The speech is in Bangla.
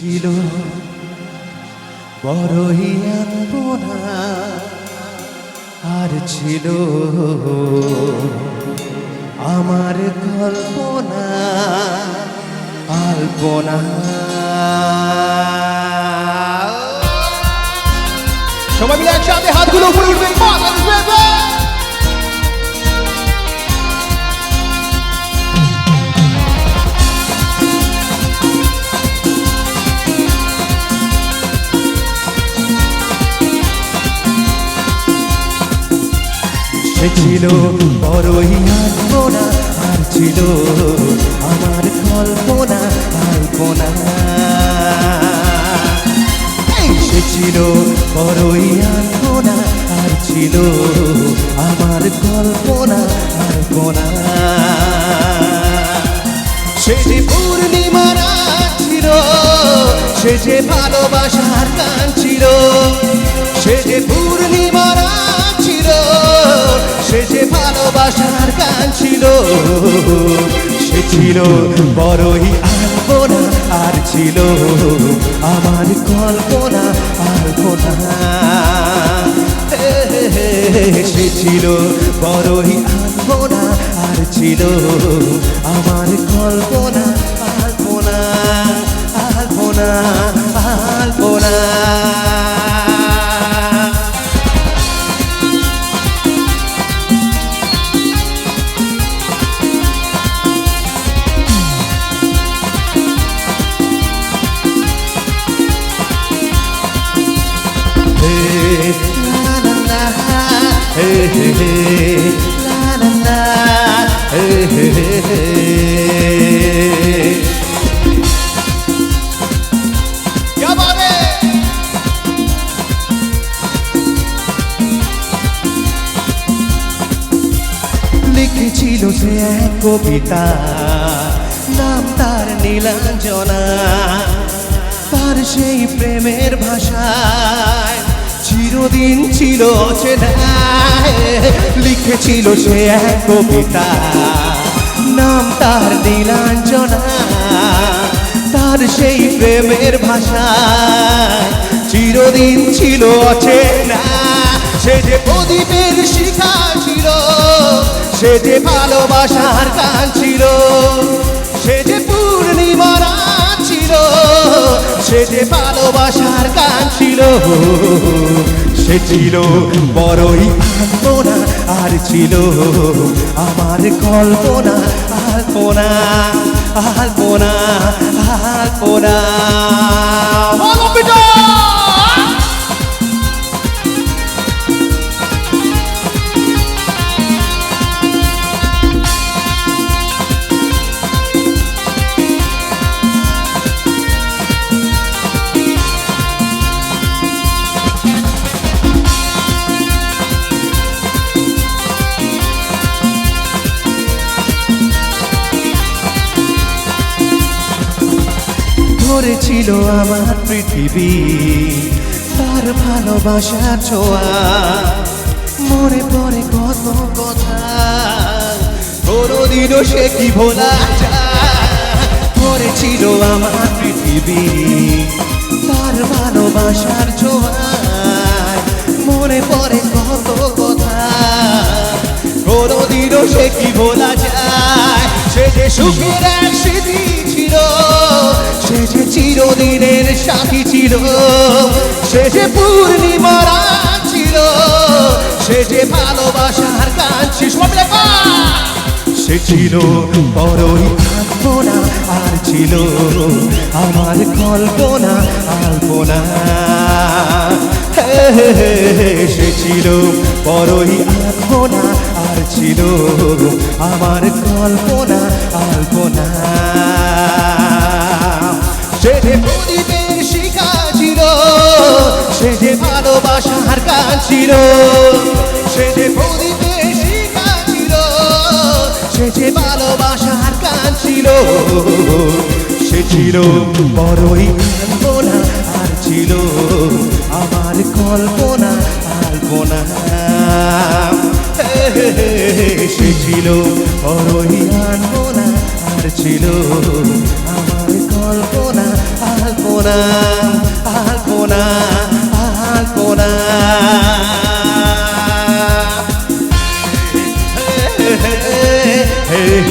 ছিল। বড়ই আনবোনা আর ছিল। আমার কল্পনা আলপনা। সবাই মিলে একসাথে হাতগুলো উপরে উঠবে। সে ছিল বড়ই আলপনা আর ছিল আমার কল্পনা আলপনা এই সে ছিল বড়ই আলপনা আর ছিল আমার কল্পনা আলপনা সে যে পূর্ণিমা ছিল, সে যে ভালোবাসার বড়ই আলপনা আর ছিল আমার কল্পনা আলপনা সে ছিল বড়ই আলপনা আর ছিল আমার কল্পনা আলপনা আলপনা আলপনা হে হে হে লা লা হে লিখেছিল সে এক কবিতা, নাম তার নীলাঞ্জনা। তার সেই প্রেমের ভাষায় চিরদিন ছিল অচেনা লিখেছিল সে এক কবিতা। নাম তার নীলাঞ্জনা তার সেই প্রেমের ভাষা। চিরদিন ছিল অচেনা, সে যে প্রদীপের শিখা ছিল, সে যে ভালোবাসার গান ছিল, সে যে পূর্ণিমা রাত ছিল। সে যে ভালোবাসার গান ছিল, সে ছিল বড়ই আলপনা, আর ছিল আমার কল্পনা, আলপনা আলপনা আলপনা। ধরেছিল আমার পৃথিবী। তার ভালোবাসার ছোঁয়া। মনে পড়ে কত কথা। কোনোদিনও সে কি ভোলা যায়। ধরেছিল আমার পৃথিবী। তার ভালোবাসার ছোঁয়ায় মনে পড়ে কত কথা। কোনোদিনও সে কি ভোলা যায়। সে যে সুখের এক ছিল। সে যে চিরদিনের সাথী ছিল। সে যে পূর্ণিমা ছিল। সে যে ভালোবাসার গান। সে ছিল বড়ই আলপনা আর ছিল আমার কল্পনা, আলপনা। সে ছিল বড়ই আলপনা আর ছিল আমার কল্পনা, আলপনা। ছিল। সে ছিল ভালোবাসার সে বড়ই আলপনা আর ছিল আমার কল্পনা, আলপনা। সে ছিল বড়ই আলপনা আর ছিল আমার কল্পনা, আলপনা।